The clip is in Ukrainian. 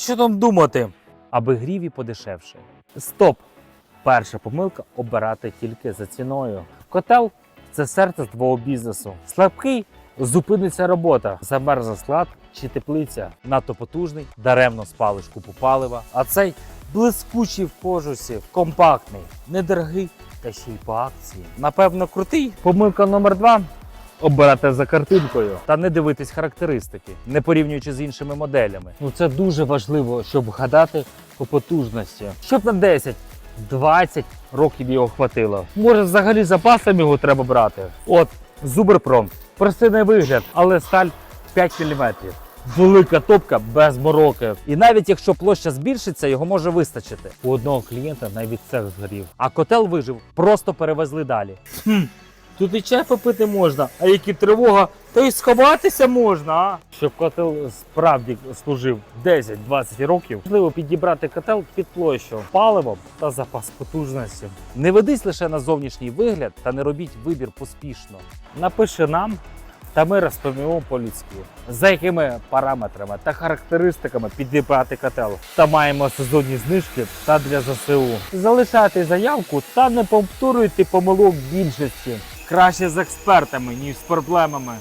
що там думати? Аби гріві подешевше. Стоп! Перша помилка обирати тільки за ціною. Котел це серце твого бізнесу. Слабкий зупиниться робота. Замерзне склад чи теплиця. Надто потужний, даремно спалиш купу палива. А цей блискучий в кожусі, компактний, недорогий та ще й по акції. Напевно, крутий. Помилка номер два. Обирати за картинкою та не дивитись характеристики, не порівнюючи з іншими моделями. Ну це дуже важливо, щоб гадати по потужності. Щоб на 10, 20 років його хватило. Може, взагалі запасом його треба брати. От Зуберпром. Простий вигляд, але сталь 5 мм. Велика топка без мороки. І навіть якщо площа збільшиться, його може вистачити. У одного клієнта навіть цех згорів. А котел вижив, просто перевезли далі. Тут і чай попити можна, а які тривога, то й сховатися можна. А? Щоб котел справді служив 10-20 років, важливо підібрати котел під площу, паливом та запас потужності. Не ведись лише на зовнішній вигляд та не робіть вибір поспішно. Напиши нам. Та ми розповімо по-людськи, за якими параметрами та характеристиками підібрати котел. Та маємо сезонні знижки та для ЗСУ. Залишайте заявку та не повторюйте помилок більшості. Краще з експертами, ніж з проблемами.